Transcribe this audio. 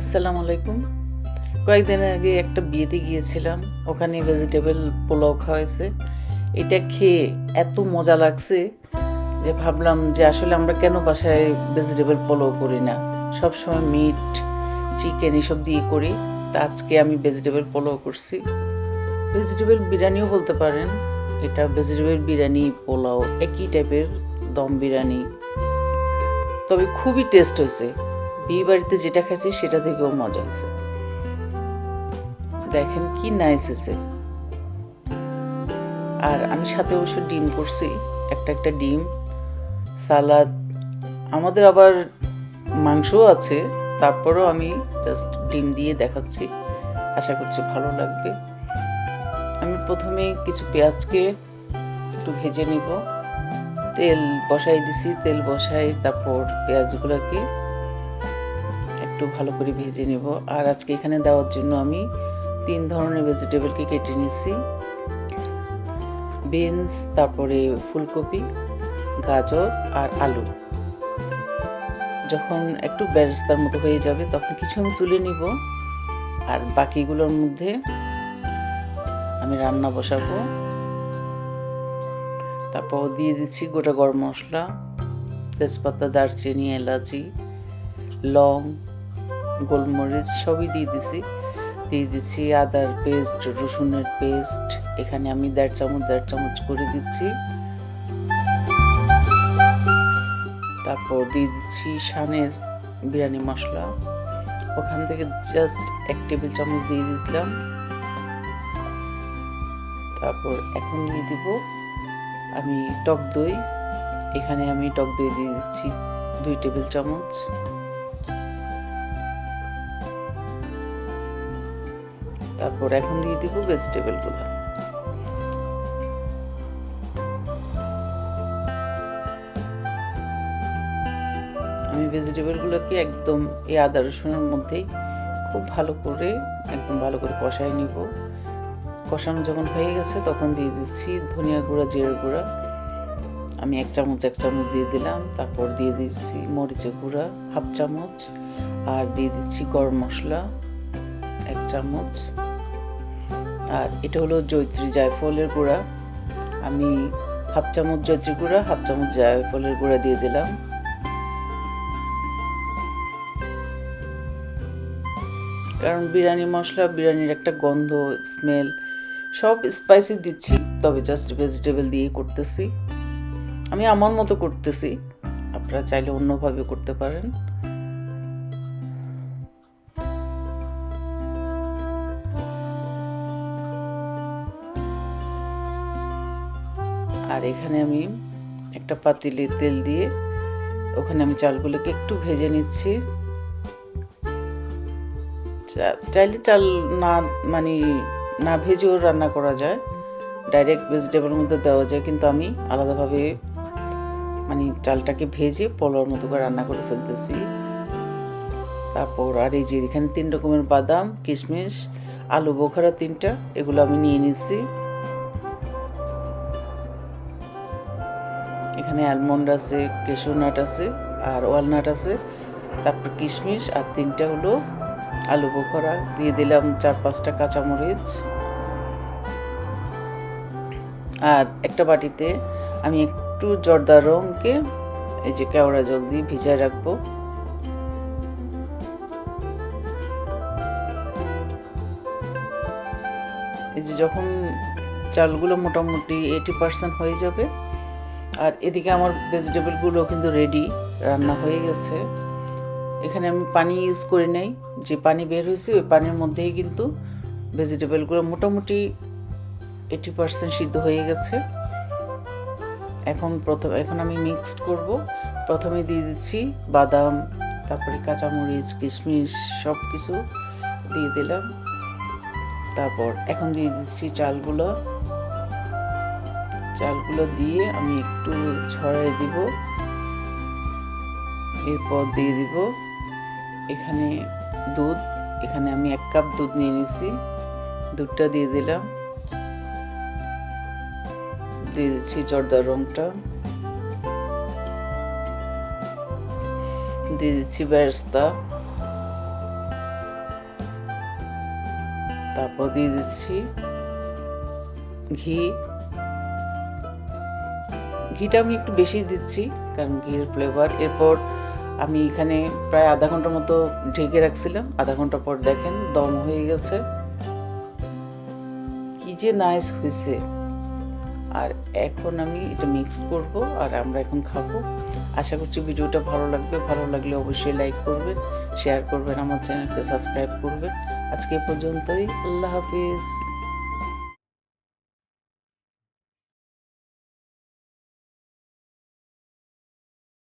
আসসালামু আলাইকুম। কয়েকদিন আগে একটা বিয়েতে গিয়েছিলাম, ওখানে ভেজিটেবল পোলাও খাওয়াইছে। এটা খেয়ে এত মজা লাগছে যে ভাবলাম যে আসলে আমরা কেন বাসায় ভেজিটেবল পোলাও করি না? সব সময় মিট চিকেন এসব দিয়ে করি। তা আজকে আমি ভেজিটেবল পোলাও করছি। ভেজিটেবল বিরিয়ানিও বলতে পারেন, এটা ভেজিটেবল বিরিয়ানি, পোলাও, একই টাইপের দম বিরিয়ানি। তবে খুবই টেস্ট হয়েছে। বিয়ে বাড়িতে যেটা খাইছি, সেটা থেকেও মজা হয়েছে দেখেন কি নাইস হয়েছে আর আমি সাথে অবশ্য ডিম করছি, একটা একটা ডিম, সালাদ, আমাদের আবার মাংসও আছে, তারপরও আমি জাস্ট ডিম দিয়ে দেখাচ্ছি। আশা করছি ভালো লাগবে। আমি প্রথমে কিছু পেঁয়াজকে একটু ভেজে নিব। তেল বসাই দিছি, তেল বসাই তারপর পেঁয়াজগুলোকে একটু ভালো করে ভেজে নেব। আর আজকে এখানে দেওয়ার জন্য আমি তিন ধরনের ভেজিটেবলকে কেটে নিছি বিনস তারপরে ফুলকপি, গাজর আর আলু। যখন একটু ব্যারেস্তার মতো হয়ে যাবে তখন কিছু আমি তুলে নিব। আর বাকিগুলোর মধ্যে আমি রান্না বসাবো। তারপর দিয়ে দিচ্ছি গোটা গরম মশলা, তেজপাতা, দারচিনি, এলাচি, লং গোলমরিচ সবই দিয়ে দিছি। দিয়ে দিচ্ছি আদার পেস্ট, রসুনের পেস্ট। এখানে আমি দেড় চামচ দেড় চামচ করে দিচ্ছি। তারপর দিয়ে দিচ্ছি শানের বিরিয়ানি মশলা। ওখান থেকে জাস্ট এক টেবিল চামচ দিয়ে দিলাম। তারপর এখন দিয়ে দিব আমি টক দই। এখানে আমি টক দই দিয়ে দিচ্ছি দুই টেবিল চামচ। তারপর এখন দিয়ে দিব ভেজিটেবলগুলো আমি ভেজিটেবলগুলোকে একদম এই আদা রসুনের মধ্যেই খুব ভালো করে, একদম ভালো করে কষাই নিব। কষানো যখন হয়ে গেছে, তখন দিয়ে দিচ্ছি ধনিয়া গুঁড়া, জিরার গুঁড়া। আমি এক চামচ এক চামচ দিয়ে দিলাম। তারপর দিয়ে দিচ্ছি মরিচের গুঁড়া, হাফ চামচ। আর দিয়ে দিচ্ছি গরম মশলা, এক চামচ। আর এটা হলো জৈত্রী জায়ফলের গুঁড়া। আমি হাফ চামচ জৈত্রী গুঁড়া, হাফ চামচ জায়ফলের গুঁড়া দিয়ে দিলাম। কারণ বিরিয়ানি মশলা, বিরিয়ানির একটা গন্ধ স্মেল সব স্পাইসি দিচ্ছি, তবে জাস্ট ভেজিটেবল দিয়ে করতেছি। আমি আমার মতো করতেছি, আপনারা চাইলে অন্যভাবে করতে পারেন। আর এখানে আমি একটা পাতিলে তেল দিয়ে ওখানে আমি চালগুলোকে একটু ভেজে নিচ্ছি। চাইলে চাল না মানে না ভেজেও রান্না করা যায়। ডাইরেক্ট ভেজিটেবলের মধ্যে দেওয়া যায়, কিন্তু আমি আলাদাভাবে মানে চালটাকে ভেজে পোলাওর মতো করে রান্না করে ফেলতেছি। তারপর আর এই যে এখানে তিন রকমের বাদাম, কিশমিশ, আলু বোখারা তিনটা, এগুলো আমি নিয়ে নিচ্ছি। এখানে অ্যালমন্ড আছে কেশু নাট আছে, আর ওয়ালনাট আছে, তারপর কিশমিশ, আর তিনটা হলো আলু বোখরা দিয়ে দিলাম চার পাঁচটা কাঁচামরিচ। আর একটা বাটিতে আমি একটু জর্দা রঙকে, এই যে কেওড়া জল দিয়ে ভিজায় রাখব। এই যে যখন চালগুলো মোটামুটি এইটি পার্সেন্ট হয়ে যাবে আর এদিকে আমার ভেজিটেবলগুলো কিন্তু রেডি রান্না হয়ে গেছে। এখানে আমি পানি ইউজ করে নেই, যে পানি বের হয়েছে ওই পানির মধ্যেই কিন্তু ভেজিটেবলগুলো মোটামুটি এইটি পার্সেন্ট সিদ্ধ হয়ে গেছে। এখন প্রথম, এখন আমি মিক্সড করব। প্রথমে দিয়ে দিচ্ছি বাদাম, তারপরে কাঁচামরিচ, কিশমিশ সব কিছু দিয়ে দিলাম। তারপর এখন দিয়ে দিচ্ছি চালগুলো। চালগুলো দিয়ে আমি একটু ছড়াই দিব। এরপর দিয়ে দিব এখানে দুধ। এখানে আমি এক কাপ দুধ নিয়ে নিছি। দুধটা দিয়ে দিলাম। দিয়ে দিচ্ছি জর্দার রংটা। দিয়ে দিচ্ছি বেরেস্তা। তারপর দিয়ে দিচ্ছি ঘি। ঘিটা আমি একটু বেশি দিচ্ছি, কারণ ঘির ফ্লেভার এরপর আমি এখানে প্রায় আধা ঘণ্টার মতো ঢেকে রাখছিলাম। আধা ঘণ্টা পর দেখেন, দম হয়ে গেছে। কি যে নাইস হয়েছে। আর এখন আমি এটা মিক্স করব আর আমরা এখন খাব। আশা করছি ভিডিওটা ভালো লাগবে। ভালো লাগলে অবশ্যই লাইক করবেন শেয়ার করবেন, আমার চ্যানেলকে সাবস্ক্রাইব করবেন। আজকে পর্যন্তই। আল্লাহ হাফিজ।